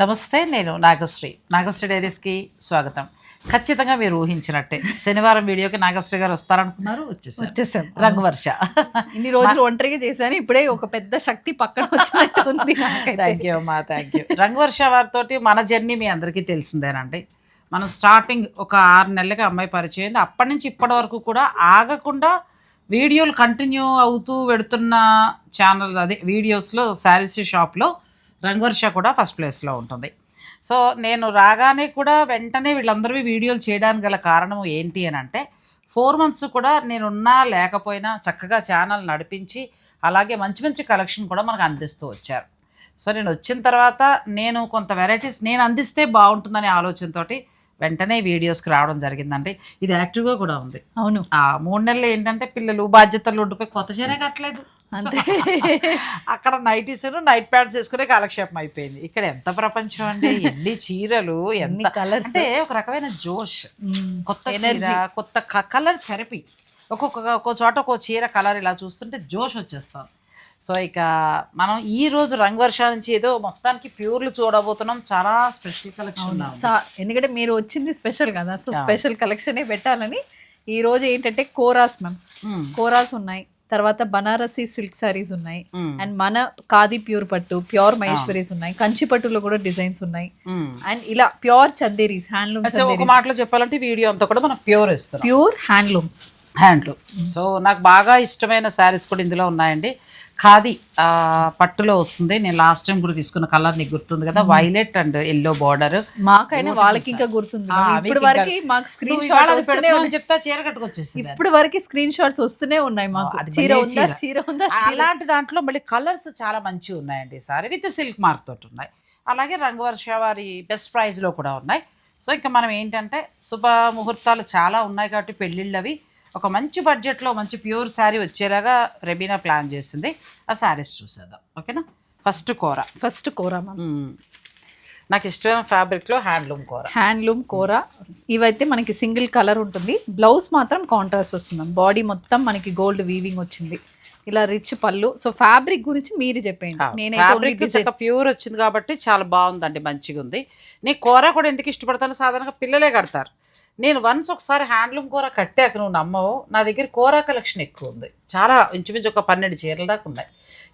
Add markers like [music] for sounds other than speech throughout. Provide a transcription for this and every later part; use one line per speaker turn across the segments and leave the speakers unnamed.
నమస్తే నేను నాగశ్రీ. నాగశ్రీ డైరీస్కి స్వాగతం. ఖచ్చితంగా మీరు ఊహించినట్టే. శనివారం వీడియోకి నాగశ్రీ గారు వస్తారనుకున్నారు వచ్చేసారు.
వచ్చేసాం.
రంగువర్ష.
ఇన్ని రోజులు ఒంటరిగా చేశాను ఇప్పుడే ఒక పెద్ద శక్తి పక్కన వచ్చినట్టు ఉంది.
థ్యాంక్ యూ అమ్మా థ్యాంక్ యూ రంగువర్ష వారితోటి మన జర్నీ మీ అందరికీ తెలిసిందేనండి. మనం స్టార్టింగ్ ఒక ఆరు నెలలకి అమ్మాయి పరిచయం అప్పటి నుంచి ఇప్పటి వరకు కూడా ఆగకుండా వీడియోలు కంటిన్యూ అవుతూ పెడుతున్న ఛానల్ అదే వీడియోస్లో శారీస్ షాప్లో రంగవర్ష కూడా ఫస్ట్ ప్లేస్లో ఉంటుంది. సో నేను రాగానే కూడా వెంటనే వీళ్ళందరివి వీడియోలు చేయడానికి గల కారణం ఏంటి అని అంటే ఫోర్ మంత్స్ కూడా నేనున్నా లేకపోయినా చక్కగా ఛానల్ నడిపించి అలాగే మంచి మంచి కలెక్షన్ కూడా మనకు అందిస్తూ వచ్చారు. సో నేను వచ్చిన తర్వాత నేను కొంత వెరైటీస్ నేను అందిస్తే బాగుంటుందనే ఆలోచనతోటి వెంటనే వీడియోస్కి రావడం జరిగిందండి. ఇది యాక్టివ్గా కూడా ఉంది.
అవును.
ఆ మూడు నెలలు ఏంటంటే పిల్లలు బాధ్యతలు ఉండిపోయి కొత్త చీర కట్టలేదు.
అంతే. [laughs]
అక్కడ నైటీస్ నైట్ ప్యాంట్స్ వేసుకునే కాలక్షేపం అయిపోయింది. ఇక్కడ ఎంత ప్రపంచం అండి? ఎన్ని చీరలు?
ఎన్ని
ఎంత
colours.
అంటే ఒక రకమైన జోష్. కొత్త కొత్త కలర్ థెరపీ ఒక్కొక్క ఒక్కో చోట ఒక్కో చీర కలర్ ఇలా చూస్తుంటే జోష్ వచ్చేస్తాం. సో ఇక మనం ఈ రోజు రంగవర్ష నుంచి ఏదో మొత్తానికి ప్యూర్లు చూడబోతున్నాం. చాలా స్పెషల్ కలెక్షన్
ఎందుకంటే మీరు వచ్చింది స్పెషల్ కదా సో స్పెషల్ కలెక్షనే పెట్టాలని ఈ రోజు ఏంటంటే కోరాస్ మ్యామ్ కోరాస్ ఉన్నాయి తర్వాత బనారసి సిల్క్ సారీస్ ఉన్నాయి అండ్ మన ఖాదీ ప్యూర్ పట్టు ప్యూర్ మహేశ్వరీస్ ఉన్నాయి కంచి పట్టులో కూడా డిజైన్స్ ఉన్నాయి. అండ్ ఇలా ప్యూర్ చందేరీస్ హ్యాండ్లూమ్
ఒక మాటలో చెప్పాలంటే వీడియో అంతా కూడా మనం ప్యూర్ ఇస్తున్నాం.
Pure handlooms.
హ్యాండ్లూమ్. సో నాకు బాగా ఇష్టమైన శారీస్ కూడా ఇందులో ఉన్నాయండి. ఖాదీ ఆ, పట్టులో వస్తుంది. నేను లాస్ట్ టైం కూడా తీసుకున్న కలర్ నీకు గుర్తుంది కదా వైలెట్ అండ్ ఎల్లో బార్డర్
మాకైనా వాళ్ళకి ఇంకా గుర్తుంది. ఇప్పుడు వరకు మాకు స్క్రీన్ షాట్ వస్తూనే
చెప్తా చీర కట్టుకొచ్చేసింది
ఇప్పుడు వరకు స్క్రీన్ షాట్స్ వస్తూనే ఉన్నాయి మాకు. చీర ఉందా?
చీర.
ఉందా?
అలాంటి దాంట్లో మళ్ళీ కలర్స్ చాలా మంచిగా ఉన్నాయండి సారీ విత్ సిల్క్ మార్క్ తోటి ఉన్నాయి. అలాగే రంగవర్ష వారి బెస్ట్ ప్రైస్లో కూడా ఉన్నాయి. సో ఇంకా మనం ఏంటంటే శుభ ముహూర్తాలు చాలా ఉన్నాయి కాబట్టి పెళ్ళిళ్ళు అవి ఒక మంచి బడ్జెట్లో మంచి ప్యూర్ శారీ వచ్చేలాగా రెబీనా ప్లాన్ చేసింది. ఆ శారీస్ చూసేద్దాం. ఓకేనా? ఫస్ట్ కూర.
ఫస్ట్ కోరా.
నాకు ఇష్టమైన ఫ్యాబ్రిక్లో హ్యాండ్లూమ్ కూర.
హ్యాండ్లూమ్ కోరా. ఇవైతే మనకి సింగిల్ కలర్ ఉంటుంది. బ్లౌజ్ మాత్రం కాంట్రాస్ట్ వస్తుంది బాడీ మొత్తం మనకి గోల్డ్ వీవింగ్ వచ్చింది. ఇలా రిచ్ పళ్ళు. సో ఫ్యాబ్రిక్ గురించి మీరు చెప్పండి నేనైతే
ప్యూర్ వచ్చింది కాబట్టి చాలా బాగుందండి మంచిగా ఉంది నేను కూర కూడా ఎందుకు ఇష్టపడతాను? సాధారణంగా పిల్లలే కడతారు. నేను వన్స్ ఒకసారి హ్యాండ్లూమ్ కూర కట్టాక నువ్వు నమ్మవు. నా దగ్గర కూర కలెక్షన్ ఎక్కువ ఉంది. చాలా ఇంచుమించు ఒక పన్నెండు చీరల దాకా ఉన్నాయి.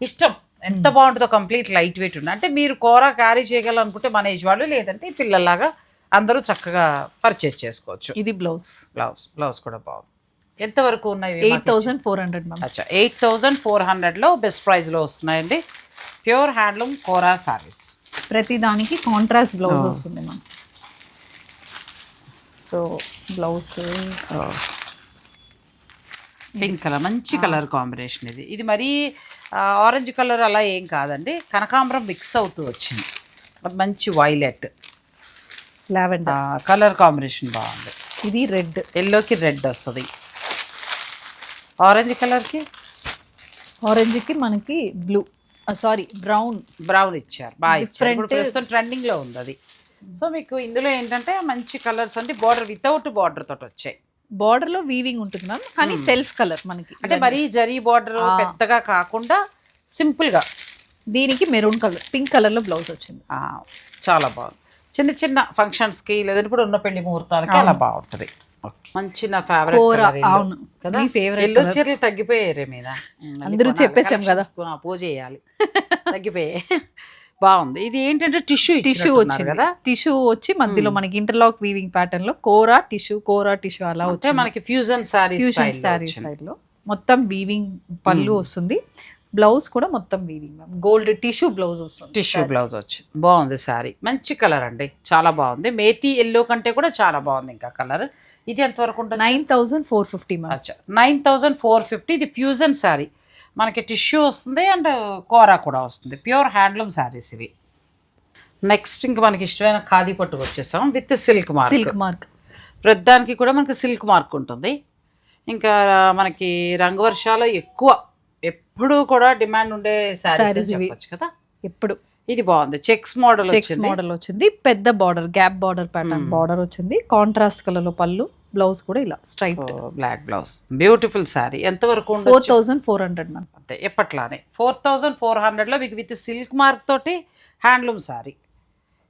ఇష్టం. ఎంత బాగుంటుందో కంప్లీట్ లైట్ వెయిట్ ఉంది అంటే మీరు కూర క్యారీ చేయగలనుకుంటే మన ఏజ్ వాళ్ళు లేదంటే ఈ పిల్లల్లాగా అందరూ చక్కగా పర్చేస్ చేసుకోవచ్చు.
ఇది బ్లౌజ్
బ్లౌజ్ బ్లౌజ్ కూడా బాగుంది. ఎంతవరకు ఉన్నాయి ఇవి
ఎయిట్ థౌసండ్ ఫోర్ హండ్రెడ్
అచ్చా. ఎయిట్ థౌజండ్ ఫోర్ హండ్రెడ్లో బెస్ట్ ప్రైస్లో వస్తున్నాయండి. ప్యూర్ హ్యాండ్లూమ్ కోరా సారీస్
ప్రతి దానికి కాంట్రాస్ట్ బ్లౌజ్ వస్తుంది ma'am so blouse
pink colour మంచి కలర్ కాంబినేషన్ ఇది. ఇది మరీ ఆరెంజ్ కలర్ అలా ఏం కాదండి. కనకాంబరం మిక్స్ అవుతూ వచ్చింది. మంచి వైలెట్.
లావెండర్.
కలర్ కాంబినేషన్ బాగుంది.
ఇది రెడ్.
ఎల్లోకి రెడ్ వస్తుంది. ఆరెంజ్ కలర్కి?
ఆరెంజ్కి మనకి బ్లూ. Sorry brown.
బ్రౌన్ ఇచ్చారు. బాగా ఇచ్చారు. ఇప్పుడు
Different-
ప్రస్తుతం ట్రెండింగ్లో ఉంది అది. సో మీకు ఇందులో ఏంటంటే మంచి కలర్స్ అంటే బార్డర్ వితౌట్ బార్డర్ తోటి వచ్చాయి.
బార్డర్లో వీవింగ్ ఉంటుంది మ్యామ్ కానీ సెల్ఫ్ కలర్ మనకి.
అంటే మరీ జరీ బార్డర్ పెద్దగా కాకుండా సింపుల్గా
దీనికి మెరూన్ కలర్ పింక్ కలర్లో బ్లౌజ్ వచ్చింది.
చాలా బాగుంది. చిన్న చిన్న ఫంక్షన్స్కి లేదంటే ఇప్పుడు ఉన్న పెళ్ళి ముహూర్తాలకి అలా బాగుంటుంది. మంచి నా ఫేవరెట్
అవును.
కదా? ఎల్లో చీరలు తగ్గిపోయారే మీద. [laughs]
అందరూ. చెప్పేసాం కదా.
పూజ చేయాలి. [laughs] తగ్గిపోయాయి. బాగుంది. ఇది ఏంటంటే టిష్యూ
టిష్యూ వచ్చింది.
కదా?
టిష్యూ వచ్చి మధ్యలో మనకి ఇంటర్లాక్ వీవింగ్ ప్యాటర్న్లో కోరా టిష్యూ కోరా టిష్యూ అలా
అంటే
వచ్చింది.
మనకి ఫ్యూజన్ సారీ
ఫ్యూజన్ శారీ స్టైల్లో. మొత్తం వీవింగ్ పళ్ళు వస్తుంది. బ్లౌజ్ కూడా మొత్తం వీవింగ్ గోల్డ్ టిష్యూ బ్లౌజ్ వస్తుంది.
టిష్యూ బ్లౌజ్ వచ్చింది బాగుంది సారీ మంచి కలర్ అండి. చాలా బాగుంది. మేతి ఎల్లో కంటే కూడా చాలా బాగుంది ఇంకా కలర్ ఇది ఎంతవరకు ఉంటుంది?
Nine thousand four fifty
nine thousand four fifty. ఇది ఫ్యూజన్ శారీ మనకి టిష్యూ వస్తుంది అండ్ కోరా కూడా వస్తుంది. ప్యూర్ హ్యాండ్లూమ్ శారీస్ ఇవి. నెక్స్ట్ ఇంక మనకి ఇష్టమైన ఖాదీ పట్టు వచ్చేసాం with silk mark.
Silk mark.
ప్రతిదానికి కూడా మనకి సిల్క్ మార్క్ ఉంటుంది. ఇంకా మనకి రంగవర్షాలు ఎక్కువ. ఎప్పుడూ కూడా డిమాండ్ ఉండే శారీస్. చెప్పొచ్చు కదా?
ఎప్పుడు.
ఇది బాగుంది. చెక్స్ మోడల్
చెక్స్ మోడల్ వచ్చింది. పెద్ద border gap border pattern border వచ్చింది. కాంట్రాస్ట్ కలర్లో పళ్ళు. బ్లౌజ్ కూడా ఇలా stripe
black blouse beautiful sari ఎంతవరకు
four thousand four hundred ma'am
అంతే ఎప్పట్లానే. ఫోర్ థౌజండ్ ఫోర్ హండ్రెడ్లో మీకు విత్ సిల్క్ మార్క్ తోటి హ్యాండ్లూమ్ శారీ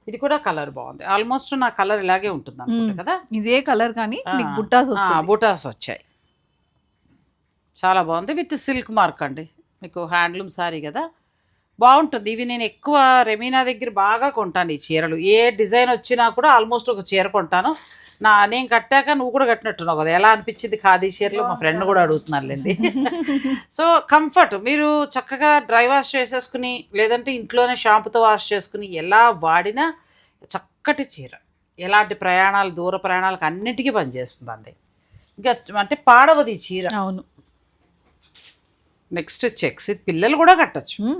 ఇది కూడా కలర్ బాగుంది. ఆల్మోస్ట్ నా కలర్ ఇలాగే ఉంటుంది అనుకుంటా కదా?
ఇదే కలర్ కానీ మీకు వస్తుంది.
బూటాస్ వచ్చాయి. చాలా బాగుంది. విత్ సిల్క్ మార్క్ అండి. మీకు హ్యాండ్లూమ్ సారీ కదా? బాగుంటుంది. ఇవి నేను ఎక్కువ రెమీనా దగ్గర బాగా కొంటాను ఈ చీరలు. ఏ డిజైన్ వచ్చినా కూడా ఆల్మోస్ట్ ఒక చీర కొంటాను. నా నేను కట్టాక నువ్వు కూడా కట్టినట్టున్నావు కదా. ఎలా అనిపించింది ఖాదీ చీరలు? మా ఫ్రెండ్ కూడా అడుగుతున్నారులేండి [laughs] సో కంఫర్ట్. మీరు చక్కగా డ్రై వాష్ చేసేసుకుని లేదంటే ఇంట్లోనే షాంపుతో వాష్ చేసుకుని ఎలా వాడినా చక్కటి చీర. ఎలాంటి ప్రయాణాలు దూర ప్రయాణాలకు అన్నిటికీ పనిచేస్తుందండి. ఇంకా అంటే పాడవది ఈ చీర.
అవును.
నెక్స్ట్ చెక్స్ ఇది పిల్లలు కూడా కట్టచ్చు.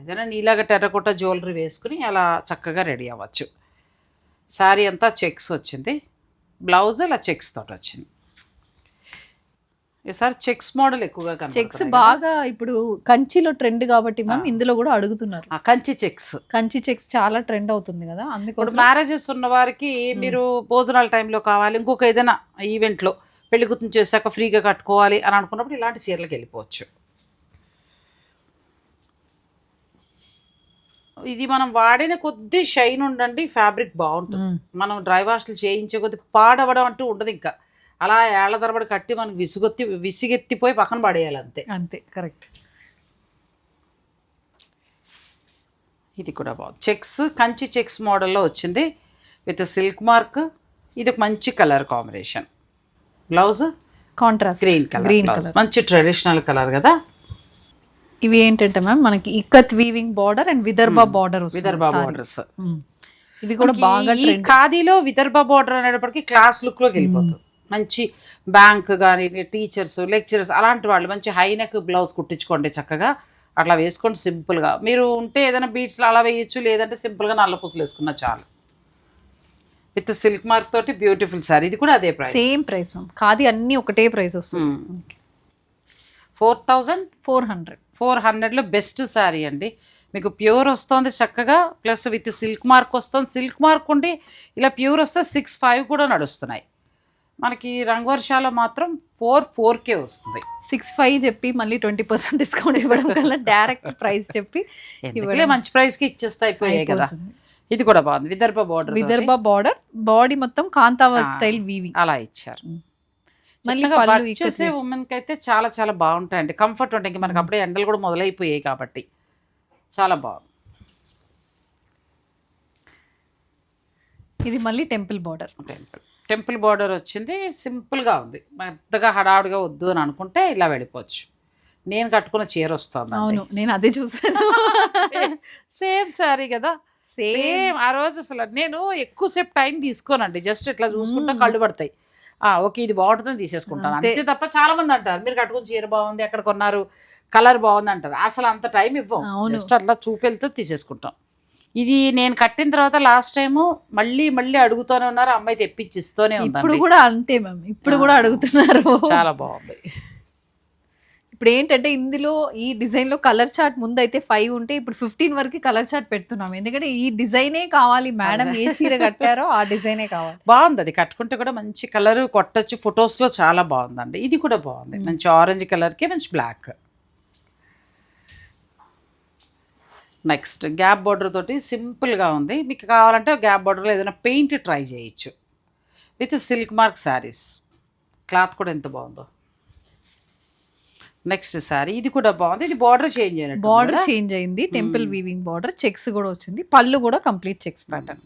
ఏదైనా నీలాగా టెర్రకోట జ్యువెలరీ వేసుకుని అలా చక్కగా రెడీ అవ్వచ్చు. శారీ అంతా చెక్స్ వచ్చింది. బ్లౌజ్ ఇలా చెక్స్ తోటి వచ్చింది. ఈసారి చెక్స్ మోడల్ ఎక్కువగా
చెక్స్ బాగా ఇప్పుడు కంచిలో ట్రెండ్ కాబట్టి మ్యామ్ ఇందులో కూడా అడుగుతున్నారు.
ఆ, కంచి చెక్స్.
కంచి చెక్స్ చాలా ట్రెండ్ అవుతుంది కదా అందుకోసం
మ్యారేజెస్ ఉన్న వారికి మీరు భోజనాల టైంలో కావాలి ఇంకొక ఏదైనా ఈవెంట్లో పెళ్ళి గుర్తు చేశాక ఫ్రీగా కట్టుకోవాలి అని అనుకున్నప్పుడు ఇలాంటి చీరలకు వెళ్ళిపోవచ్చు. ఇది మనం వాడిన కొద్దీ షైన్ ఉండండి ఫ్యాబ్రిక్ బాగుంటుంది. మనం డ్రై వాష్లు చేయించే కొద్దీ పాడవడం అంటూ ఉండదు ఇంకా. అలా ఏళ్ళ తరబడి కట్టి మనకి విసుగొత్తి విసిగెత్తిపోయి పక్కన పడేయాలి అంతే.
అంతే కరెక్ట్
ఇది కూడా బాగుంది. చెక్స్ కంచి చెక్స్ మోడల్లో వచ్చింది. విత్ సిల్క్ మార్క్ ఇది ఒక మంచి colour combination blouse
contrast
green colour
green
మంచి ట్రెడిషనల్ కలర్ కదా.
ఇవి ఏంటంటే మ్యామ్ మనకి ikat weaving border and Vidarbha border
Vidarbha borders
ఇవి కూడా బాగా
ఈ ఖాదీలో విదర్భ బార్డర్ అనేటప్పటికి క్లాస్ లుక్లోకి వెళ్ళిపోతుంది. మంచి బ్యాంక్ కానీ టీచర్స్ లెక్చరర్స్ అలాంటి వాళ్ళు మంచి హైనెక్ బ్లౌజ్ కుట్టించుకోండి చక్కగా. అట్లా వేసుకోండి సింపుల్గా మీరు ఉంటే ఏదైనా బీట్స్లో అలా వేయచ్చు లేదంటే సింపుల్గా నల్ల పూసలు వేసుకున్నా చాలు. విత్ సిల్క్ మార్క్ తోటి బ్యూటిఫుల్ సారీ ఇది కూడా అదే ప్రైస్
సేమ్ ప్రైస్ మ్యామ్ కాది అన్ని ఒకటే ప్రైస్ వస్తుంది.
Four thousand
four hundred
four హండ్రెడ్లో బెస్ట్ శారీ అండి. మీకు ప్యూర్ వస్తుంది చక్కగా ప్లస్ విత్ సిల్క్ మార్క్ వస్తుంది. సిల్క్ మార్క్ ఉండి ఇలా ప్యూర్ వస్తే సిక్స్ ఫైవ్ కూడా నడుస్తున్నాయి. మనకి రంగవర్షాలో మాత్రం ఫోర్ ఫోర్కే వస్తుంది.
సిక్స్ ఫైవ్ చెప్పి మళ్ళీ ట్వంటీ పర్సెంట్ డిస్కౌంట్ ఇవ్వడం కల్లా డైరెక్ట్ ప్రైస్ చెప్పి
ఎందుకులే మంచి ప్రైస్కి ఇచ్చేస్తే అయిపోయాయి కదా. ఇది కూడా బాగుంది. Vidarbha border
Vidarbha border body మొత్తం కాంతావత్ స్టైల్ వీవి
అలా ఇచ్చారు.
మళ్ళీ ఇక్కడ
చేసే ఉమెన్కి అయితే చాలా చాలా బాగుంటాయండి. కంఫర్ట్ ఉంటాయి ఇంక మనకి అప్పుడే ఎండలు కూడా మొదలైపోయాయి కాబట్టి. చాలా బాగుంది
ఇది మళ్ళీ temple border.
Temple. Temple border వచ్చింది. సింపుల్గా ఉంది. పెద్దగా హడావుడిగా వద్దు అని అనుకుంటే ఇలా వెళ్ళిపోవచ్చు. నేను కట్టుకున్న చీర వస్తుంది
అవును నేను అదే చూసాను
సేమ్ సారీ కదా.
సేమ్
ఆ రోజు అసలు నేను ఎక్కువసేపు టైం తీసుకోనండి. జస్ట్ ఇట్లా చూసుకుంటా కళ్ళు పడతాయి. ఓకే ఇది బాగుంటుందని తీసేసుకుంటాను.
అంతే.
తప్ప చాలా మంది అంటారు మీరు కట్టుకున్న చీర బాగుంది ఎక్కడ కొన్నారు కలర్ బాగుంది అంటారు. అసలు అంత టైం ఇవ్వం. జస్ట్ అట్లా చూపెళ్తే తీసేసుకుంటాం. ఇది నేను కట్టిన తర్వాత లాస్ట్ టైము మళ్ళీ మళ్ళీ అడుగుతూనే ఉన్నారు అమ్మాయి తెప్పించి ఇస్తూనే
ఇప్పుడు కూడా అంతే మ్యామ్. ఇప్పుడు కూడా అడుగుతున్నారు.
చాలా బాగుంది.
ఇప్పుడు ఏంటంటే ఇందులో ఈ డిజైన్లో కలర్ చార్ట్ ముందు అయితే ఫైవ్ ఉంటే ఇప్పుడు ఫిఫ్టీన్ వరకు కలర్ చార్ట్ పెడుతున్నాం. ఎందుకంటే ఈ డిజైనే కావాలి మేడం ఏ చీర కట్టారో ఆ డిజైనే కావాలి.
బాగుంది అది కట్టుకుంటే కూడా మంచి కలర్ కొట్టచ్చు. ఫొటోస్లో చాలా బాగుందండి. ఇది కూడా బాగుంది. మంచి ఆరెంజ్ కలర్కి మంచి బ్లాక్ నెక్స్ట్ గ్యాప్ బార్డర్ తోటి సింపుల్గా ఉంది. మీకు కావాలంటే గ్యాప్ బార్డర్లో ఏదైనా పెయింట్ ట్రై చేయొచ్చు. With silk mark saris cloth కూడా ఎంత బాగుందో. నెక్స్ట్ శారీ ఇది కూడా బాగుంది. ఇది బార్డర్ చేంజ్ అయినట్టు
బార్డర్ చేంజ్ అయింది. టెంపుల్ వీవింగ్ బార్డర్ చెక్స్ కూడా వచ్చింది. పళ్ళు కూడా కంప్లీట్ చెక్స్ ప్యాటర్న్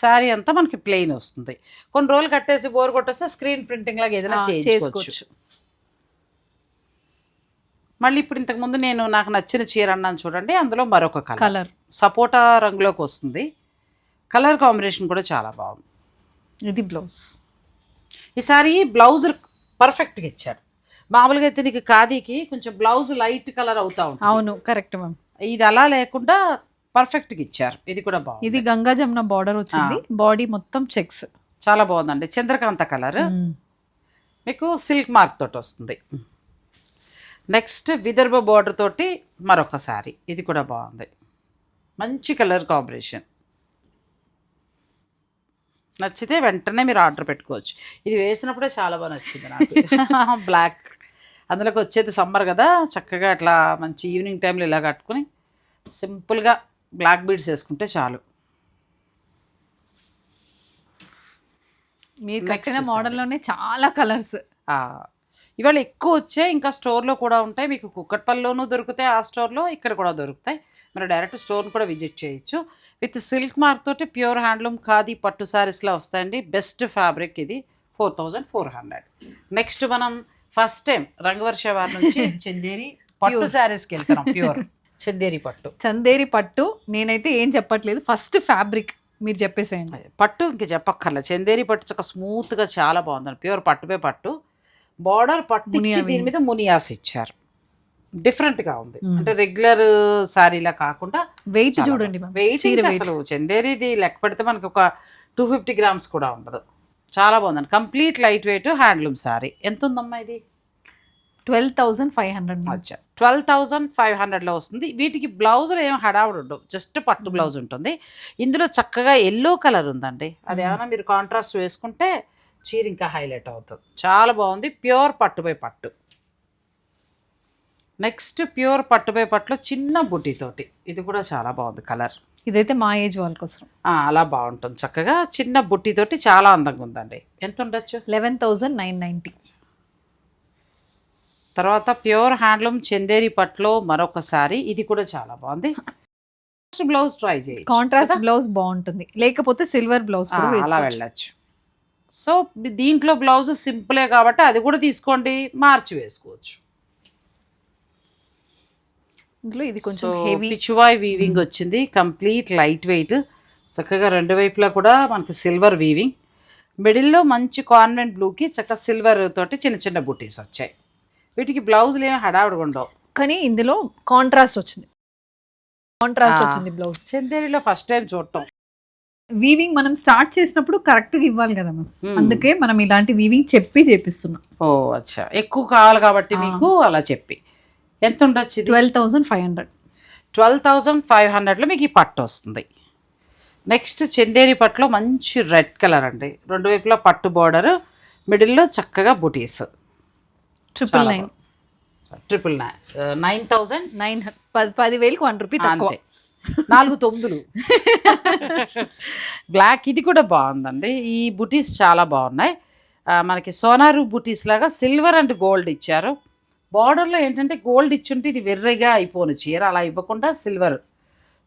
శారీ అంతా మనకి ప్లెయిన్ వస్తుంది. కొన్ని రోజులు కట్టేసి బోర్ కొట్టేస్తే స్క్రీన్ ప్రింటింగ్ లాగా ఏదైనా చేసుకోవచ్చు. మళ్ళీ ఇప్పుడు ఇంతకు ముందు నేను నాకు నచ్చిన చీర అన్నాను చూడండి. అందులో మరొక కలర్
కలర్
సపోటా రంగులోకి వస్తుంది. కలర్ కాంబినేషన్ కూడా చాలా బాగుంది.
ఇది బ్లౌజ్
ఈ సారీ బ్లౌజ్ పర్ఫెక్ట్గా ఇచ్చారు. మామూలుగా అయితే నీకు ఖాదీకి కొంచెం బ్లౌజ్ లైట్ కలర్ అవుతా ఉంటుంది.
అవును కరెక్ట్ మ్యామ్
ఇది అలా లేకుండా పర్ఫెక్ట్గా ఇచ్చారు. ఇది కూడా బాగుంది.
ఇది గంగా జమున బార్డర్ వచ్చింది. బాడీ మొత్తం చెక్స్
చాలా బాగుందండి. చంద్రకాంత కలర్ మీకు సిల్క్ మార్క్ తోటి వస్తుంది. నెక్స్ట్ విదర్భ బార్డర్ తోటి మరొక శారీ ఇది కూడా బాగుంది. మంచి కలర్ కాంబినేషన్ నచ్చితే వెంటనే మీరు ఆర్డర్ పెట్టుకోవచ్చు. ఇది వేసినప్పుడే చాలా బాగా నచ్చింది నాకు. [laughs] బ్లాక్ అందులోకి వచ్చేది సమ్మర్ కదా చక్కగా అట్లా మంచి ఈవినింగ్ టైంలో ఇలా కట్టుకుని సింపుల్గా బ్లాక్ బీడ్స్ వేసుకుంటే చాలు.
మీరు కట్టిన మోడల్లోనే చాలా కలర్స్.
ఇవాళ ఎక్కువ వచ్చాయి ఇంకా స్టోర్లో కూడా ఉంటాయి. మీకు కుక్కట్పల్లిలోనూ దొరుకుతాయి ఆ స్టోర్లో ఇక్కడ కూడా దొరుకుతాయి. మరి డైరెక్ట్ స్టోర్ని కూడా విజిట్ చేయొచ్చు. విత్ సిల్క్ మార్క్ తోటి ప్యూర్ హ్యాండ్లూమ్ ఖాదీ పట్టు శారీస్లో వస్తాయండి. బెస్ట్ ఫ్యాబ్రిక్ ఇది four thousand four hundred. Next మనం ఫస్ట్ టైం రంగవర్ష వారి నుంచి చందేరి పట్టు. శారీస్కి వెళ్తున్నాం ప్యూర్ చందేరి పట్టు
చందేరి పట్టు నేనైతే ఏం చెప్పట్లేదు. ఫస్ట్ ఫ్యాబ్రిక్ మీరు చెప్పేసేయండి.
పట్టు ఇంక చెప్పక్కర్లే. చందేరి పట్టు చక్క స్మూత్గా చాలా బాగుందండి ప్యూర్ పట్టుపై పట్టు. బార్డర్ పట్టు ఇచ్చి దీని మీద. మునియాస్ ఇచ్చారు. డిఫరెంట్గా ఉంది. అంటే రెగ్యులర్ శారీలా కాకుండా
వెయిట్ చూడండి
వెయిట్. అసలు చందేరిది లెక్క పెడితే మనకి ఒక టూ ఫిఫ్టీ గ్రామ్స్ కూడా ఉండదు. చాలా బాగుందండి. Complete light weight handloom sari ఎంత ఉందమ్మా ఇది?
ట్వెల్వ్ థౌసండ్ ఫైవ్ హండ్రెడ్
అచ్చా. ట్వెల్వ్ థౌజండ్ ఫైవ్ హండ్రెడ్లో వస్తుంది. వీటికి బ్లౌజులు ఏం హడావుడు ఉండవు. జస్ట్ పట్టు బ్లౌజ్ ఉంటుంది. ఇందులో చక్కగా ఎల్లో కలర్ ఉందండి. అది ఏమైనా మీరు కాంట్రాస్ట్ వేసుకుంటే చీర ఇంకా హైలైట్ అవుతుంది. చాలా బాగుంది. ప్యూర్ పట్టుపై పట్టు. నెక్స్ట్ ప్యూర్ పట్టుపై పట్టులో చిన్న బుట్టితోటి ఇది కూడా చాలా బాగుంది కలర్.
ఇదైతే మా ఏజ్ వాళ్ళ కోసం.
అలా బాగుంటుంది. చక్కగా చిన్న బుట్టితోటి చాలా అందంగా ఉందండి. ఎంత ఉండొచ్చు?
Eleven thousand nine ninety.
తర్వాత ప్యూర్ హ్యాండ్లూమ్ చందేరి పట్లో మరొకసారి. ఇది కూడా చాలా బాగుంది. బ్లౌజ్ ట్రై చేయి
కాంట్రాస్ట్ బ్లౌజ్ బాగుంటుంది. లేకపోతే సిల్వర్ బ్లౌజ్
అలా వెళ్ళచ్చు. సో దీంట్లో బ్లౌజ్ సింపులే కాబట్టి అది కూడా తీసుకోండి. మార్చి వేసుకోవచ్చు.
ఇందులో ఇది కొంచెం హెవీ
పిచువాయ్ వీవింగ్ వచ్చింది. కంప్లీట్ లైట్ వెయిట్ చక్కగా రెండు వైపులా కూడా మనకి సిల్వర్ వీవింగ్ మిడిల్లో మంచి కాన్వెంట్ బ్లూకి చక్కగా సిల్వర్ తోటి చిన్న చిన్న బుటీస్ వచ్చాయి. వీటికి బ్లౌజులు ఏమి హడావుడిగా ఉండవు.
కానీ ఇందులో కాంట్రాస్ట్ వచ్చింది. కాంట్రాస్ట్. వచ్చింది బ్లౌజ్
చందేరిలో ఫస్ట్ టైం చూడటం.
వీవింగ్ మనం స్టార్ట్ చేసినప్పుడు కరెక్ట్గా ఇవ్వాలి కదా మ్యామ్
Hmm.
అందుకే మనం ఇలాంటి వీవింగ్ చెప్పి చేపిస్తున్నాం.
ఓ అచ్చా. ఎక్కువ కావాలి కాబట్టి. మీకు అలా చెప్పి. ఎంత ఉండొచ్చు
twelve thousand five hundred.
Twelve thousand five హండ్రెడ్లో మీకు ఈ పట్టు వస్తుంది. నెక్స్ట్ చందేరి పట్టులో మంచి రెడ్ కలర్ అండి. రెండు వైపులా పట్టు బార్డర్ మిడిల్లో చక్కగా బుటీస్.
Triple nine.
Triple nine. Nine thousand
nine పది పదివేలకు వన్ రూపీ తక్కువ.
అంతే. నాలుగు తొమ్మిదిలు. [laughs] బ్లాక్ ఇది కూడా బాగుందండి. ఈ బుటీస్ చాలా బాగున్నాయి. మనకి సోనారు బుటీస్ లాగా సిల్వర్ అండ్ గోల్డ్ ఇచ్చారు. బార్డర్లో ఏంటంటే గోల్డ్ ఇచ్చుంటే ఇది వెర్రగా అయిపోను చీర అలా ఇవ్వకుండా సిల్వర్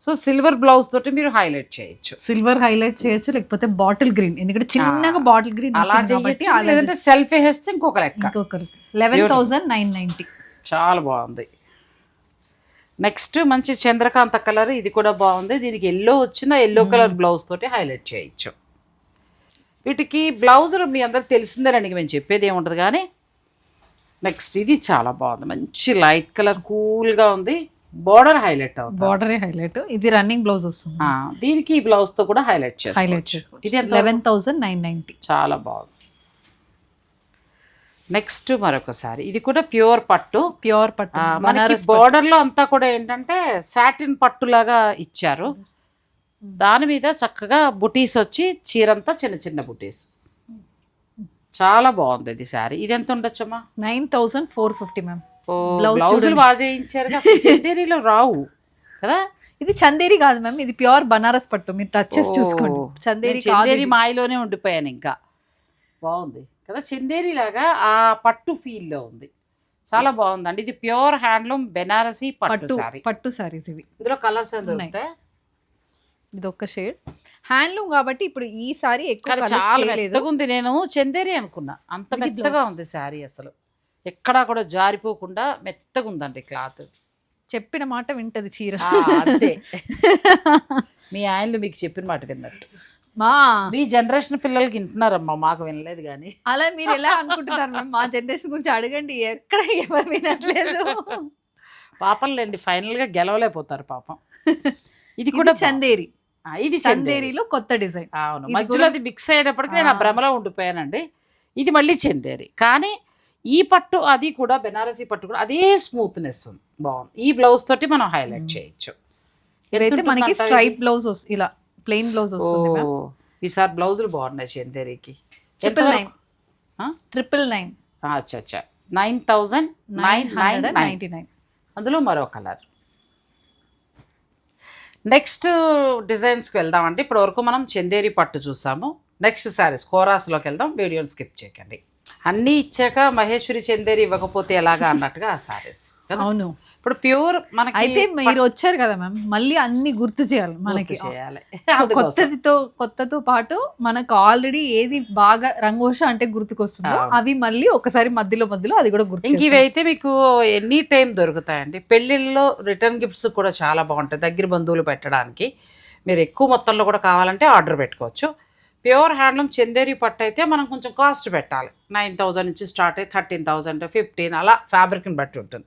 సో సిల్వర్ బ్లౌజ్ తోటి మీరు హైలైట్ చేయొచ్చు.
సిల్వర్ హైలైట్ చేయొచ్చు లేకపోతే బాటిల్ గ్రీన్ ఎందుకంటే చిన్నగా బాటిల్ గ్రీన్
అలా చేయొచ్చు లేదంటే సెల్ఫ్ వేస్తే ఇంకొక లెక్క.
లెవెన్ థౌసండ్ నైన్ నైన్టీ
చాలా బాగుంది. నెక్స్ట్ మంచి చంద్రకాంత కలర్ ఇది కూడా బాగుంది. దీనికి ఎల్లో వచ్చిన ఎల్లో కలర్ బ్లౌజ్ తోటి హైలైట్ చేయొచ్చు. వీటికి బ్లౌజ్ మీ అందరికి తెలిసిందేనండి మేము చెప్పేది ఏముంటుంది కానీ నెక్స్ట్ ఇది చాలా బాగుంది. మంచి లైట్ కలర్ కూల్గా ఉంది. బార్డర్ హైలైట్ అవుతుంది.
బార్డరే హైలైట్ ఇది రన్నింగ్ బ్లౌజ్ వస్తుంది.
దీనికి ఈ బ్లౌజ్తో కూడా హైలైట్
హైలైట్
చేసుకోవచ్చు. ఇది
లెవెన్ థౌసండ్ నైన్ నైన్టీ
చాలా బాగుంది. నెక్స్ట్ మరొకసారి. ఇది కూడా ప్యూర్ పట్టు.
ప్యూర్ పట్టు.
మనకి border లో అంతా కూడా ఏంటంటే సాటిన్ పట్టులాగా ఇచ్చారు. దాని మీద చక్కగా బుటీస్ వచ్చి చీరంతా చిన్న చిన్న బుటీస్. చాలా బాగుంది ఇది శారీ. ఇది ఎంత ఉండొచ్చమ్మా?
Nine thousand four fifty ma'am.
బ్లౌజులు. బాగా చేయించారు చందేరిలో రావు. కదా?
ఇది చందేరి కాదు మ్యామ్ ఇది ప్యూర్ బనారస్ పట్టు. మీరు టచ్ చేసి చూసుకోండి. చందేరి
చందేరి. మాయలోనే ఉండిపోయాను ఇంకా. బాగుంది. కదా? చందేరి లాగా ఆ పట్టు feel లో ఉంది. చాలా బాగుందండి. ఇది ప్యూర్ హ్యాండ్లూమ్ బెనారసి పట్టు
పట్టు
శారీ.
పట్టు సారీస్ ఇవి.
ఇందులో కలర్స్
ఇది ఒక్క షేడ్. హ్యాండ్లూమ్ కాబట్టి ఇప్పుడు ఈ సారీ ఎక్కువ
చాలా నేను చందేరి అనుకున్నా. అంత మెత్తగా. ఉంది శారీ అసలు. ఎక్కడా కూడా జారిపోకుండా మెత్తగా ఉందండి క్లాత్.
చెప్పిన మాట వింటది చీర.
అంతే. మీ ఆయనలు మీకు చెప్పిన మాట విన్నట్టు.
మా.
మీ జనరేషన్ పిల్లలకి వింటున్నారమ్మా మాకు వినలేదు కానీ.
అలా మీరు ఎలా అనుకుంటున్నారు మా జనరేషన్ గురించి అడగండి. ఎక్కడ ఎవరు వినట్లేదు.
పాపంలేండి ఫైనల్గా గెలవలేకపోతారు పాపం. ఇది కూడా
చందేరి.
ఇది చందేరి
చందేరిలో కొత్త డిజైన్.
అవును. మధ్యలో అది మిక్స్ అయ్యేటప్పటికి నేను ఆ. భ్రమలో ఉండిపోయానండి. ఇది మళ్ళీ చందేరి. కానీ ఈ పట్టు అది కూడా బెనారసీ పట్టు కూడా అదే స్మూత్నెస్. ఉంది బాగుంది. ఈ బ్లౌజ్ తోటి మనం హైలైట్. చేయొచ్చు.
ఇదైతే మనకి స్ట్రైప్? బ్లౌజ్ ఇలా ప్లెయిన్ బ్లౌజ్ వస్తుంది
ఈసారి బ్లౌజులు బాగున్నాయి చందేరికి.
ట్రిపుల్? నైన్? ట్రిపుల్ నైన్
అచ్చా అచ్చా. Nine thousand
nine
nine
ninety nine.
అందులో మరో కలర్. నెక్స్ట్ డిజైన్స్కి వెళ్దామండి ఇప్పటివరకు మనం చందేరి పట్టు చూసాము. నెక్స్ట్ శారీస్ కోరాస్లోకి వెళ్దాం. వీడియోని స్కిప్ చేయకండి. అన్నీ ఇచ్చాక మహేశ్వరి చందేరి ఇవ్వకపోతే ఎలాగా అన్నట్టుగా ఆ శారీస్
అవును.
ఇప్పుడు ప్యూర్ మనకి
అయితే మీరు వచ్చారు కదా మ్యామ్ మళ్ళీ అన్ని గుర్తు చేయాలి మనకి.
చేయాలి. [laughs]
కొత్తదితో కొత్తతో పాటు మనకు ఆల్రెడీ ఏది బాగా రంగోష అంటే గుర్తుకొస్తుందో అవి మళ్ళీ ఒకసారి మధ్యలో మధ్యలో అది కూడా గుర్తు
ఇంక ఇవి అయితే మీకు ఎనీ టైం దొరుకుతాయండి. పెళ్ళిళ్ళలో రిటర్న్ గిఫ్ట్స్ కూడా చాలా బాగుంటాయి. దగ్గర బంధువులు పెట్టడానికి మీరు ఎక్కువ మొత్తంలో కూడా కావాలంటే ఆర్డర్ పెట్టుకోవచ్చు. ప్యూర్ హ్యాండ్లూమ్ చందేరి పట్టు అయితే మనం కొంచెం కాస్ట్ పెట్టాలి. నైన్ థౌజండ్ నుంచి స్టార్ట్ అయ్యి థర్టీన్ థౌజండ్ ఫిఫ్టీన్ అలా ఫ్యాబ్రిక్ని బట్టి ఉంటుంది.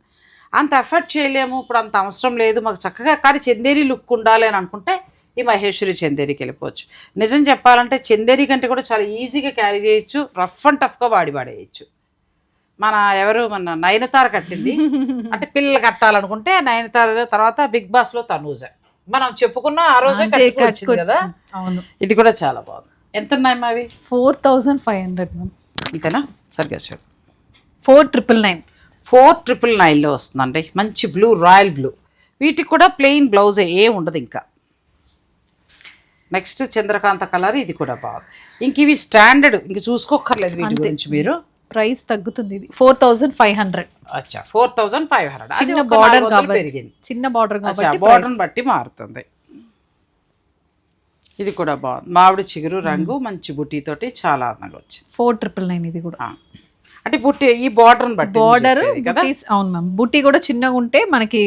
అంత ఎఫర్ట్ చేయలేము ఇప్పుడు అంత అవసరం లేదు. మాకు చక్కగా కానీ చందేరి లుక్ ఉండాలి అని అనుకుంటే ఈ మహేశ్వరి చందేరికి వెళ్ళిపోవచ్చు. నిజం చెప్పాలంటే చందేరి కంటే కూడా చాలా ఈజీగా క్యారీ చేయొచ్చు రఫ్ అండ్ టఫ్గా వాడి వాడేయచ్చు. మన ఎవరు మన నయనతార కట్టింది? అంటే పిల్లలు కట్టాలనుకుంటే నయనతార తర్వాత బిగ్ బాస్లో తనూజ. మనం చెప్పుకున్న ఆ రోజే
అంతే
కట్టుకొచ్చింది
కట్టుకో-
కదా? ఇది కూడా చాలా బాగుంది. ఎంత ఉన్నాయి అవి
four thousand five hundred ma'am
ఇంతేనా? సరిగ్గా చెప్పు
four triple nine.
Four triple నైన్లో వస్తుందండి. మంచి బ్లూ రాయల్ బ్లూ. వీటికి కూడా ప్లెయిన్ బ్లౌజ్ ఏ ఉండదు ఇంకా. నెక్స్ట్ చంద్రకాంత కలర్ ఇది కూడా బాగుంది. ఇంక ఇవి స్టాండర్డ్ ఇంక చూసుకోక్కర్లేదు వీటి గురించి మీరు.
ప్రైస్ తగ్గుతుంది ఇది. Four thousand five hundred.
అచ్చా ఫోర్ థౌజండ్ ఫైవ్ హండ్రెడ్.
చిన్న బార్డర్
పెరిగింది.
చిన్న బార్డర్
బార్డర్ని బట్టి మారుతుంది. ఇది కూడా బాగుంది మామిడి చిగురు రంగు మంచి బుట్టితోటి చాలా అందంగా వచ్చింది.
ఫోర్ ట్రిపుల్ నైన్ ఇది కూడా.
అంటే బుట్టి ఈ బార్డర్ని బట్టి
బార్డర్ అవును మ్యామ్ బుట్టి కూడా చిన్నగా ఉంటే మనకి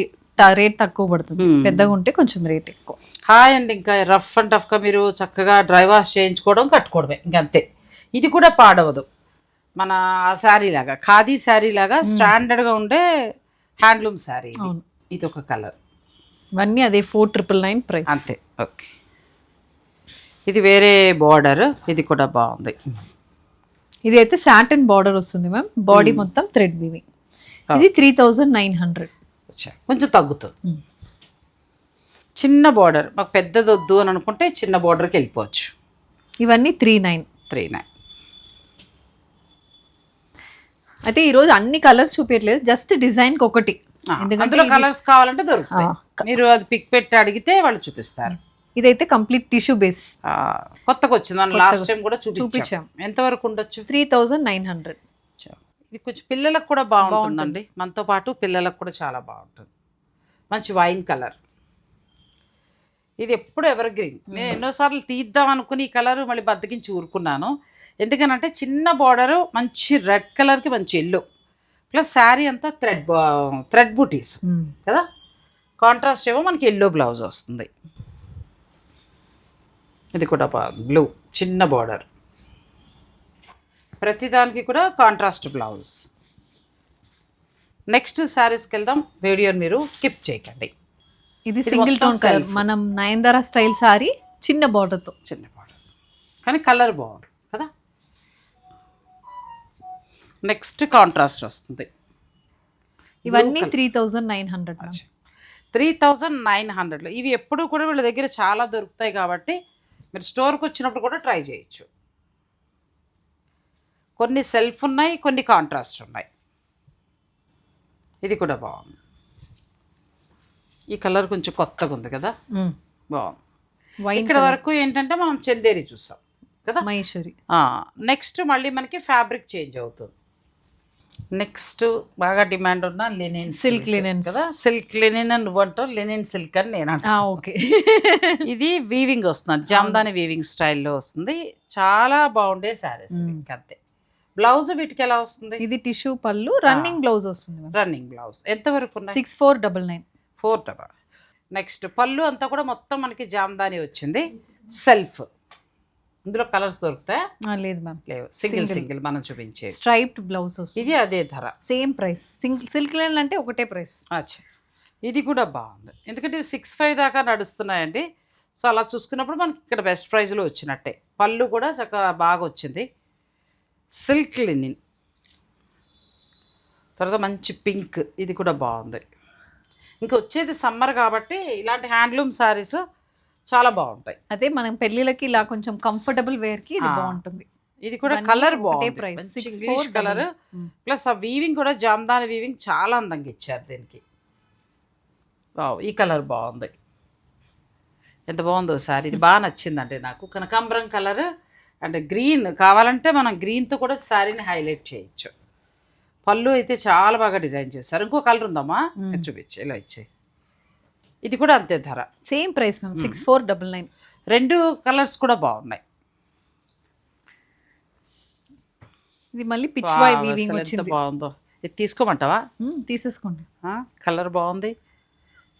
రేట్ తక్కువ పడుతుంది. పెద్దగా ఉంటే కొంచెం రేట్ ఎక్కువ.
హాయ్ అండి ఇంకా రఫ్ అండ్ టఫ్గా మీరు చక్కగా డ్రై వాష్ చేయించుకోవడం కట్టుకోవడమే ఇంకంతే ఇది కూడా పాడవదు. మన శారీ లాగా ఖాదీ శారీ లాగా స్టాండర్డ్గా ఉండే హ్యాండ్లూమ్ శారీ. ఇది. ఒక కలర్
ఇవన్నీ అదే ఫోర్ ట్రిపుల్ నైన్ ప్రైస్
అంతే ఓకే. ఇది వేరే బార్డర్ ఇది కూడా బాగుంది.
ఇది అయితే సాటన్ బార్డర్ వస్తుంది మ్యామ్ బాడీ మొత్తం థ్రెడ్ వీవింగ్ ఇది త్రీ థౌజండ్ నైన్ హండ్రెడ్
కొంచెం తగ్గుతుంది. చిన్న బార్డర్ మాకు పెద్దది వద్దు అని అనుకుంటే చిన్న బార్డర్కి వెళ్ళిపోవచ్చు.
ఇవన్నీ త్రీ నైన్
త్రీ నైన్
అయితే ఈరోజు అన్ని కలర్స్ చూపించట్లేదు జస్ట్ డిజైన్కి ఒకటి. ఎందుకంటే
అందులో కలర్స్ కావాలంటే దొరుకుతాయి. మీరు అది పిక్ పెట్టి అడిగితే వాళ్ళు చూపిస్తారు.
ఇదైతే కంప్లీట్ టిష్యూ బేస్.
కొత్తగా వచ్చింది. లాస్ట్ టైం కూడా చూపించాం.
చూపించాం.
ఎంతవరకు ఉండొచ్చు?
Three thousand nine hundred.
ఇది కొంచెం పిల్లలకు కూడా బాగుంటుందండి. మనతో పాటు పిల్లలకు కూడా చాలా బాగుంటుంది. మంచి వైన్ కలర్. ఇది ఎప్పుడు ఎవర్ గ్రీన్ నేను ఎన్నోసార్లు తీద్దాం అనుకుని ఈ కలర్ మళ్ళీ బద్దకించి ఊరుకున్నాను. ఎందుకనంటే చిన్న బార్డర్ మంచి రెడ్ కలర్కి మంచి ఎల్లో ప్లస్ శారీ అంతా థ్రెడ్ థ్రెడ్ బూటీస్ కదా? కాంట్రాస్ట్ ఏమో మనకి ఎల్లో బ్లౌజ్ వస్తుంది. ఇది కూడా బ్లూ చిన్న బార్డర్ ప్రతిదానికి కూడా కాంట్రాస్ట్ బ్లౌజ్ నెక్స్ట్ శారీస్కి వెళ్దాం. వీడియోని మీరు స్కిప్ చేయకండి.
ఇది సింగిల్ టోన్ కలర్ మనం నయనదార స్టైల్ సారీ చిన్న border తో.
చిన్న బార్డర్ కానీ కలర్ బాగుంది కదా? నెక్స్ట్ కాంట్రాస్ట్ వస్తుంది.
ఇవన్నీ three thousand nine hundred
three thousand nine హండ్రెడ్లో ఇవి ఎప్పుడు కూడా వీళ్ళ దగ్గర చాలా దొరుకుతాయి కాబట్టి మీరు స్టోర్కి వచ్చినప్పుడు కూడా ట్రై చేయొచ్చు. కొన్ని సెల్ఫ్ ఉన్నాయి కొన్ని కాంట్రాస్ట్ ఉన్నాయి. ఇది కూడా బాగుంది. ఈ కలర్ కొంచెం కొత్తగా ఉంది కదా? బాగుంది. ఇక్కడ వరకు ఏంటంటే మనం చందేరి చూసాం కదా?
మహేశ్వరి
నెక్స్ట్ మళ్ళీ మనకి ఫ్యాబ్రిక్ చేంజ్ అవుతుంది. నెక్స్ట్ బాగా డిమాండ్ ఉన్న లెనిన్
Silk linens.
కదా? సిల్క్ లెనిన్ అని నువ్వు అంటావు లెనిన్ సిల్క్ అని నేను అంటా
ఓకే. [laughs]
ఇది వీవింగ్ వస్తుంది జామ్దాని వీవింగ్ స్టైల్లో వస్తుంది. చాలా బాగుండే శారీస్ అంతే బ్లౌజ్ వీటికి ఎలా వస్తుంది?
ఇది టిష్యూ పళ్ళు రన్నింగ్ బ్లౌజ్ వస్తుంది
రన్నింగ్ బ్లౌజ్. ఎంతవరకు ఉన్నాయి?
Six four double nine.
Four double. Next పళ్ళు అంతా కూడా మొత్తం మనకి జామ్దాని వచ్చింది. సెల్ఫ్. ఇందులో కలర్స్ దొరుకుతాయి?
లేదు మ్యామ్.
లేవు. Single single. మనం చూపించేది
స్ట్రైప్డ్ బ్లౌజ్
ఇది అదే ధర.
Same price. Single silk line అంటే ఒకటే ప్రైస్.
అచ్చా. ఇది కూడా బాగుంది. ఎందుకంటే సిక్స్ ఫైవ్ దాకా నడుస్తున్నాయండి. సో అలా చూసుకున్నప్పుడు మనకి ఇక్కడ బెస్ట్ ప్రైస్లో వచ్చినట్టే. పళ్ళు కూడా చక్కగా బాగా వచ్చింది. Silk linen. తర్వాత మంచి పింక్. ఇది కూడా బాగుంది. ఇంకా వచ్చేది సమ్మర్ కాబట్టి ఇలాంటి హ్యాండ్లూమ్ శారీస్ చాలా బాగుంటాయి.
అదే మనం పెళ్ళిళ్ళకి ఇలా కొంచెం కంఫర్టబుల్ వేర్కి ఇది బాగుంటుంది.
ఇది కూడా కలర్ బాగుంది. English colour.
Double. Mm.
Plus ఆ వీవింగ్ కూడా జామ్దాని వీవింగ్ చాలా అందంగా ఇచ్చారు దీనికి. ఈ కలర్ బాగుంది. ఎంత బాగుందో సారీ. ఇది బాగా నచ్చిందండి నాకు. కనకాంబరం కలర్ అంటే గ్రీన్ కావాలంటే మనం గ్రీన్తో కూడా శారీని హైలైట్ చేయొచ్చు. పళ్ళు అయితే చాలా బాగా డిజైన్ చేస్తారు ఇంకో కలర్ ఉందమ్మా. ఇది చూపించు ఇలా ఇచ్చే ఇది కూడా అంతే ధర.
Same price ma'am six four double nine
రెండు కలర్స్ కూడా బాగున్నాయి.
ఇది మళ్ళీ పిచ్
వావ్,
వీవింగ్ వచ్చింది.
బాగుందో. ఇది తీసుకోమంటావా?
మ్మ్, తీసేసుకోండి.
కలర్ బాగుంది?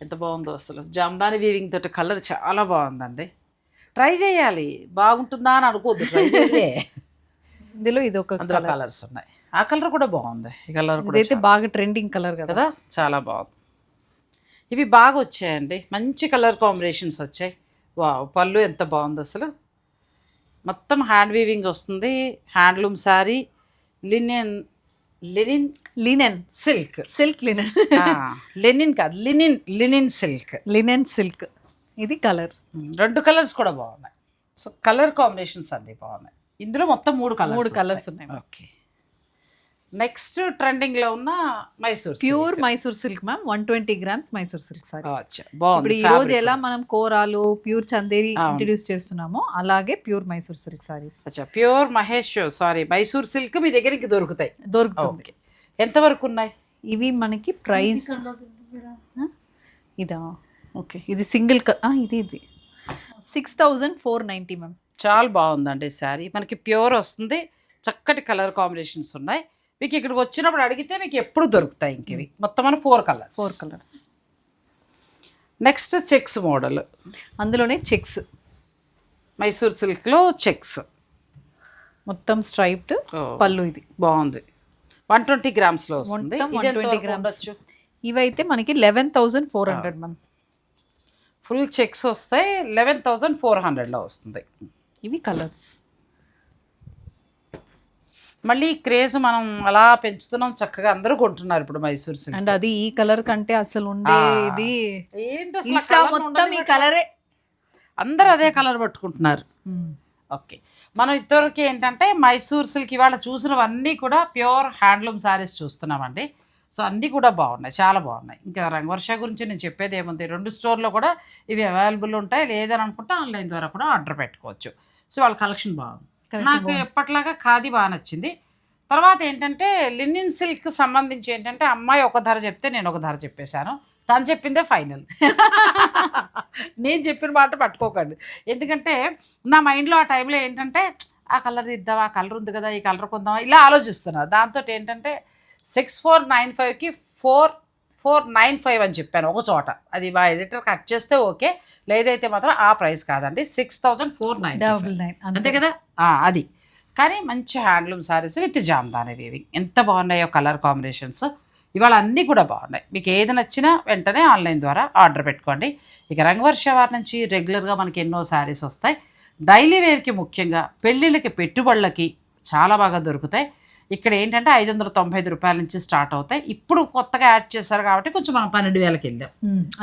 ఎంత బాగుందో అసలు. జామ్దాని వీవింగ్ తోటి కలర్ చాలా బాగుందండి. ట్రై చేయాలి. బాగుంటుందా అని అనుకోవద్దు. ట్రై చేయలే. [laughs]
ఇందులో ఇది ఒక
కలర్స్ ఉన్నాయి. ఆ కలర్ కూడా బాగుంది. ఈ కలర్ కూడా
ఇదైతే బాగా ట్రెండింగ్ కలర్ కదా?
చాలా బాగుంది. ఇవి బాగా వచ్చాయండి. మంచి కలర్ కాంబినేషన్స్ వచ్చాయి. వావ్ పళ్ళు ఎంత బాగుంది అసలు. మొత్తం హ్యాండ్ వీవింగ్ వస్తుంది. Handloom sari linen linen
linen.
Silk.
Silk linen.
Lenin కాదు linen linen silk.
Linen silk. ఇది కలర్.
రెండు కలర్స్ కూడా బాగున్నాయి. సో కలర్ కాంబినేషన్స్ అన్ని బాగున్నాయి. ఇందులో మొత్తం మూడు కలర్స్
మూడు కలర్స్ ఉన్నాయి.
ఓకే. నెక్స్ట్ ట్రెండింగ్లో ఉన్న Mysore
pure Mysore silk ma'am one twenty grams Mysore silk sari ఇప్పుడు ఈ రోజు ఎలా మనం కోరాలు ప్యూర్ చందేరి ఇంట్రడ్యూస్ చేస్తున్నామో అలాగే ప్యూర్ మైసూర్ సిల్క్ సారీస్
అచ్చా ప్యూర్ మహేష్ సారీ మైసూర్ సిల్క్ మీ దగ్గరికి దొరుకుతాయి.
దొరుకుతుంది.
ఓకే. ఎంతవరకు ఉన్నాయి?
ఇవి మనకి ప్రైస్ ఇదా? ఓకే ఇది సింగిల్ ఇది ఇది. Six thousand four ninety ma'am
చాలా బాగుందండి శారీ మనకి ప్యూర్ వస్తుంది. చక్కటి కలర్ కాంబినేషన్స్ ఉన్నాయి. మీకు ఇక్కడికి వచ్చినప్పుడు అడిగితే మీకు ఎప్పుడు దొరుకుతాయి ఇంక ఇవి. మొత్తం మన four colours.
Four colours.
Next checks model.
అందులోనే చెక్స్.
మైసూర్ సిల్క్లో చెక్స్.
మొత్తం స్ట్రైప్డ్. పళ్ళు ఇది.
బాగుంది. వన్ ట్వంటీ గ్రామ్స్లో వస్తుంది.
One twenty grams. ఇవైతే మనకి లెవెన్ థౌజండ్ ఫోర్ హండ్రెడ్ మ్యామ్.
ఫుల్ చెక్స్ వస్తాయి లెవెన్ థౌజండ్ ఫోర్ హండ్రెడ్లో వస్తుంది.
ఇవి కలర్స్.
మళ్ళీ క్రేజ్ మనం అలా పెంచుతున్నాం చక్కగా అందరూ కొంటున్నారు ఇప్పుడు మైసూర్ సిల్క్.
అండ్ అది ఈ కలర్ కంటే అసలు ఉండే ఇది
ఏంటి అసలు ఆ
ఇన్స్టా
colour
మొత్తం
ఉండదు
ఈ? కలరే.
అందరూ అదే కలర్ పట్టుకుంటున్నారు. ఓకే. మనం ఇద్దరికి ఏంటంటే మైసూర్ సిల్క్ ఇవాళ చూసినవన్నీ కూడా ప్యూర్ హ్యాండ్లూమ్ శారీస్ చూస్తున్నామండి. సో అన్నీ కూడా బాగున్నాయి. చాలా బాగున్నాయి. ఇంకా రంగవర్ష గురించి నేను చెప్పేది ఏముంది? రెండు స్టోర్లో కూడా ఇవి అవైలబుల్ ఉంటాయి. లేదని అనుకుంటే ఆన్లైన్ ద్వారా కూడా ఆర్డర్ పెట్టుకోవచ్చు. సో వాళ్ళ కలెక్షన్ బాగుంది. నాకు ఎప్పట్లాగా ఖాదీ బాగా నచ్చింది. తర్వాత ఏంటంటే లినిన్ సిల్క్ సంబంధించి ఏంటంటే అమ్మాయి ఒక ధర చెప్తే నేను ఒక ధర చెప్పేశాను. తను చెప్పిందే ఫైనల్. [laughs] నేను చెప్పిన మాట పట్టుకోకండి. ఎందుకంటే నా మైండ్లో ఆ టైంలో ఏంటంటే ఆ కలర్ ఇద్దాం ఆ కలర్ ఉంది కదా ఈ కలర్ కొందామా ఇలా ఆలోచిస్తున్నా. దాంతో ఏంటంటే సిక్స్ ఫోర్ నైన్ ఫైవ్కి ఫోర్ ఫోర్ నైన్ ఫైవ్ అని చెప్పాను ఒక చోట. అది మా ఎడిటర్ కట్ చేస్తే ఓకే. లేదైతే మాత్రం ఆ ప్రైస్ కాదండి. Six thousand four nine
double nine.
అంతే. కదా? అది. కానీ మంచి handloom saris with Jamdani weaving. ఎంత బాగున్నాయో కలర్ కాంబినేషన్స్. ఇవాళ అన్నీ కూడా బాగున్నాయి. మీకు ఏది నచ్చినా వెంటనే ఆన్లైన్ ద్వారా ఆర్డర్ పెట్టుకోండి. ఇక రంగవర్ష వారి నుంచి రెగ్యులర్గా మనకి ఎన్నో శారీస్ వస్తాయి. డైలీ వేర్కి ముఖ్యంగా పెళ్ళిళ్ళకి పెట్టుబడులకి చాలా బాగా దొరుకుతాయి. ఇక్కడ ఏంటంటే ఐదు వందల తొంభై ఐదు రూపాయల నుంచి స్టార్ట్ అవుతాయి. ఇప్పుడు కొత్తగా యాడ్ చేశారు కాబట్టి కొంచెం మనం పన్నెండు వేలకి వెళ్ళాం.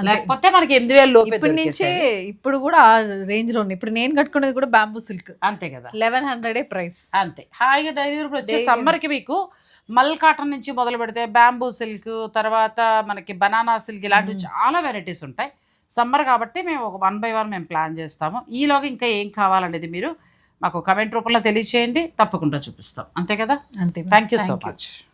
లేకపోతే మనకి ఎనిమిది వేలు
ఇప్పటి నుంచే. ఇప్పుడు కూడా ఆ రేంజ్లో ఉంది. ఇప్పుడు నేను కట్టుకునేది కూడా బ్యాంబూ సిల్క్
అంతే కదా.
లెవెన్ హండ్రెడే ప్రైస్
అంతే. హాయిగా డైలీ వచ్చే సమ్మర్కి మీకు మల్ కాటన్ నుంచి మొదలు పెడితే బ్యాంబూ సిల్క్ తర్వాత మనకి బనానా సిల్క్ ఇలాంటివి చాలా వెరైటీస్ ఉంటాయి. సమ్మర్ కాబట్టి మేము ఒక వన్ బై వన్ మేము ప్లాన్ చేస్తాము. ఈలోగా ఇంకా ఏం కావాలనేది మీరు మాకు కమెంట్ రూపంలో తెలియచేయండి. తప్పకుండా చూపిస్తాం. అంతే కదా?
అంతే
థ్యాంక్ యూ సో మచ్